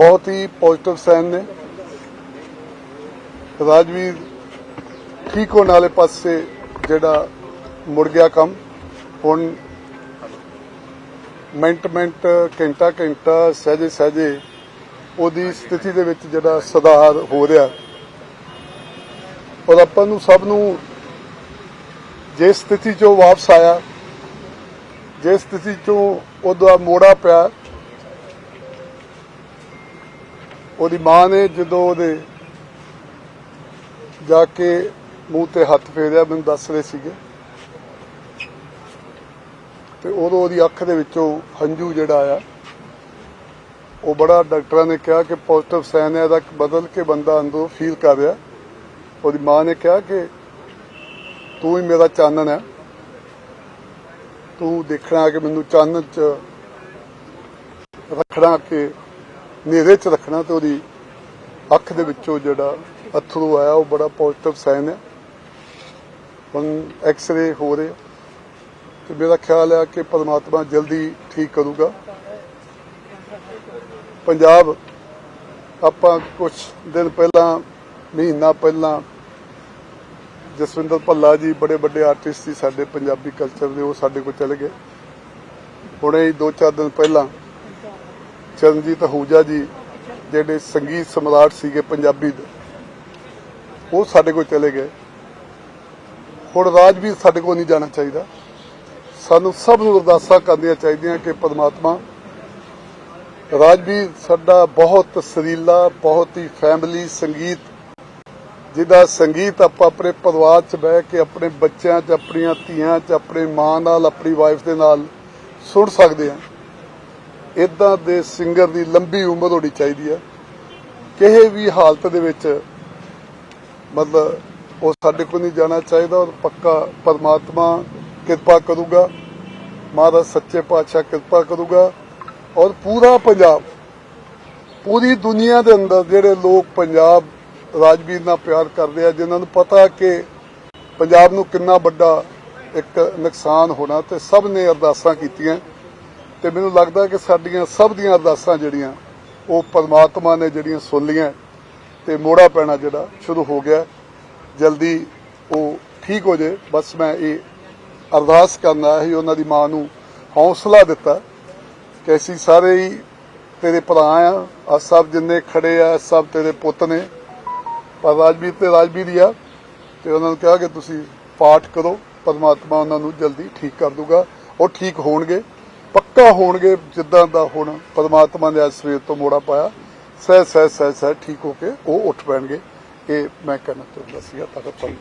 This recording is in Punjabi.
ਬਹੁਤ ਹੀ ਪੋਜ਼ਿਟਿਵ ਸਾਈਨ ਨੇ। ਰਾਜਵੀਰ ਠੀਕ ਹੋਣ ਵਾਲੇ ਪਾਸੇ ਜਿਹੜਾ ਮੁੜ ਗਿਆ ਕੰਮ, ਹੁਣ ਮਿੰਟ ਮਿੰਟ, ਘੰਟਾ ਘੰਟਾ, ਸਹਜੇ ਸਹਜੇ ਉਹਦੀ ਸਥਿਤੀ ਦੇ ਵਿੱਚ ਜਿਹੜਾ ਸੁਧਾਰ ਹੋ ਰਿਹਾ। ਔਰ ਆਪਾਂ ਨੂੰ ਸਭ ਨੂੰ ਜੇ ਸਥਿਤੀ ਚੋਂ ਵਾਪਸ ਆਇਆ, ਜੇ ਸਥਿਤੀ ਚੋਂ ਉਹਦਾ ਮੋੜਾ ਪਿਆ ਉਹਦੀ ਮਾਂ ਨੇ ਜਦੋਂ ਉਹਦੇ ਜਾ ਕੇ ਮੂੰਹ ਤੇ ਹੱਥ ਫੇਰਿਆ, ਮੈਨੂੰ ਦੱਸ ਰਹੇ ਸੀਗੇ। ਤੇ ਉਦੋਂ ਉਹਦੀ ਅੱਖ ਦੇ ਵਿੱਚੋਂ ਹੰਝੂ ਜਿਹੜਾ ਆ ਉਹ ਬੜਾ ਡਾਕਟਰਾਂ ਨੇ ਕਿਹਾ ਕਿ ਪੋਜ਼ਿਟਿਵ ਸਾਈਨ ਹੈ, ਇਹਦਾ ਬਦਲ ਕੇ ਬੰਦਾ ਅੰਦਰੋਂ ਫੀਲ ਕਰ ਰਿਹਾ। ਉਹਦੀ ਮਾਂ ਨੇ ਕਿਹਾ ਕਿ ਤੂੰ ਹੀ ਮੇਰਾ ਚਾਨਣ ਹੈ। ਤੂੰ ਦੇਖਣਾ ਕਿ ਮੈਨੂੰ ਚਾਨਣ ਚ ਰੱਖਣਾ ਕਿ ਹਨੇਰੇ ਚ ਰੱਖਣਾ ਤੇ ਉਹਦੀ ਅੱਖ ਦੇ ਵਿੱਚੋਂ ਜਿਹੜਾ ਅਥਰੂ ਆਇਆ, ਉਹ ਬੜਾ ਪੋਜ਼ਿਟਿਵ ਸਾਈਨ ਹੈ। ਹੁਣ ਐਕਸ-ਰੇ ਹੋ ਰਹੇ ਤੇ ਮੇਰਾ ਖਿਆਲ ਹੈ ਕਿ ਪਰਮਾਤਮਾ ਜਲਦੀ ਠੀਕ ਕਰੂਗਾ। ਪੰਜਾਬ, ਆਪਾਂ ਕੁਝ ਦਿਨ ਪਹਿਲਾਂ, ਮਹੀਨਾ ਪਹਿਲਾਂ ਜਸਵਿੰਦਰ ਭੱਲਾ ਜੀ ਬੜੇ ਵੱਡੇ ਆਰਟਿਸਟ ਸੀ ਸਾਡੇ ਪੰਜਾਬੀ ਕਲਚਰ ਦੇ, ਉਹ ਸਾਡੇ ਕੋਲ ਚਲੇ ਗਏ। ਹੁਣੇ ਹੀ ਦੋ ਚਾਰ ਦਿਨ ਪਹਿਲਾਂ ਚਰਨਜੀਤ ਅਹੂਜਾ ਜੀ ਜਿਹੜੇ ਸੰਗੀਤ ਸਮਰਾਟ ਸੀਗੇ ਪੰਜਾਬੀ ਦੇ, ਉਹ ਸਾਡੇ ਕੋਲ ਚਲੇ ਗਏ। ਹੁਣ ਰਾਜਵੀਰ ਸਾਡੇ ਕੋਲ ਨਹੀਂ ਜਾਣਾ ਚਾਹੀਦਾ। ਸਾਨੂੰ ਸਭ ਨੂੰ ਅਰਦਾਸਾਂ ਕਰਨੀਆਂ ਚਾਹੀਦੀਆਂ ਕਿ ਪਰਮਾਤਮਾ ਰਾਜਵੀਰ ਸਾਡਾ ਬਹੁਤ ਸਰੀਲਾ, ਬਹੁਤ ਹੀ ਫੈਮਿਲੀ ਸੰਗੀਤ, ਜਿਹਦਾ ਸੰਗੀਤ ਆਪਾਂ ਆਪਣੇ ਪਰਿਵਾਰ 'ਚ ਬਹਿ ਕੇ ਆਪਣੇ ਬੱਚਿਆਂ 'ਚ, ਆਪਣੀਆਂ ਧੀਆਂ 'ਚ, ਆਪਣੀ ਮਾਂ ਨਾਲ, ਆਪਣੀ ਵਾਈਫ ਦੇ ਨਾਲ ਸੁਣ ਸਕਦੇ ਹਾਂ। ਇਦਾਂ ਦੇ ਸਿੰਗਰ ਦੀ ਲੰਬੀ ਉਮਰ ਹੋਣੀ ਚਾਹੀਦੀ ਹੈ। ਕਿਸੇ ਵੀ ਹਾਲਤ ਦੇ ਵਿੱਚ ਮਤਲਬ ਉਹ ਸਾਡੇ ਕੋਲ ਨਹੀਂ ਜਾਣਾ ਚਾਹੀਦਾ ਔਰ ਪੱਕਾ ਪਰਮਾਤਮਾ ਕਿਰਪਾ ਕਰੂਗਾ। ਮਹਾਰਾਜ ਸੱਚੇ ਪਾਤਸ਼ਾਹ ਕਿਰਪਾ ਕਰੂਗਾ ਔਰ ਪੂਰਾ ਪੰਜਾਬ, ਪੂਰੀ ਦੁਨੀਆ ਦੇ ਅੰਦਰ ਜਿਹੜੇ ਲੋਕ ਪੰਜਾਬ ਰਾਜਵੀਰ ਨਾਲ ਪਿਆਰ ਕਰਦੇ ਆ, ਜਿਨ੍ਹਾਂ ਨੂੰ ਪਤਾ ਕਿ ਪੰਜਾਬ ਨੂੰ ਕਿੰਨਾ ਵੱਡਾ ਇੱਕ ਨੁਕਸਾਨ ਹੋਣਾ ਤੇ ਸਭ ਨੇ ਅਰਦਾਸਾਂ ਕੀਤੀਆਂ। ਤੇ ਮੈਨੂੰ ਲੱਗਦਾ ਕਿ ਸਾਡੀਆਂ ਸਭ ਦੀਆਂ ਅਰਦਾਸਾਂ ਜਿਹੜੀਆਂ, ਉਹ ਪਰਮਾਤਮਾ ਨੇ ਜਿਹੜੀਆਂ ਸੁਣ ਲੀਆਂ ਤੇ ਮੋੜਾ ਪੈਣਾ ਜਿਹੜਾ ਸ਼ੁਰੂ ਹੋ ਗਿਆ। ਜਲਦੀ ਉਹ ਠੀਕ ਹੋ ਜੇ। ਬਸ ਮੈਂ ਇਹ ਅਰਦਾਸ ਕਰਨਾ ਆਇਆ ਉਹਨਾਂ ਦੀ ਮਾਂ ਨੂੰ ਹੌਸਲਾ ਦਿੱਤਾ ਕਿ ਅਸੀਂ ਸਾਰੇ ਹੀ ਤੇਰੇ ਭਰਾ ਆ। ਆ ਸਭ ਜਿੰਨੇ ਖੜੇ ਆ, ਸਭ ਤੇਰੇ ਪੁੱਤ ਨੇ। ਪਰ ਰਾਜਵੀਰ ਤੇ ਰਾਜਵੀਰ ਹੀ ਆ ਤੇ ਉਹਨਾਂ ਨੂੰ ਕਿਹਾ ਕਿ ਤੁਸੀਂ ਪਾਠ ਕਰੋ। ਪਰਮਾਤਮਾ ਉਹਨਾਂ ਨੂੰ ਜਲਦੀ ਠੀਕ ਕਰ ਦੂਗਾ। ਉਹ ਠੀਕ ਹੋਣਗੇ। ਪੱਕਾ ਹੋਣਗੇ ਜਿੱਦਾਂ ਦਾ ਹੁਣ ਪਰਮਾਤਮਾ ਨੇ ਅੱਜ ਸਵੇਰ ਤੋਂ ਮੋੜਾ ਪਾਇਆ। ਸਹਿ ਸਹਿ ਸਹਿ ਸਹਿ, ਠੀਕ ਹੋ ਕੇ ਉਹ ਉੱਠ ਪੈਣਗੇ। ਇਹ ਮੈਂ ਕਹਿਣਾ ਚਾਹੁੰਦਾ ਸੀਗਾ ਤੁਹਾਡਾ ਧੰਨਵਾਦ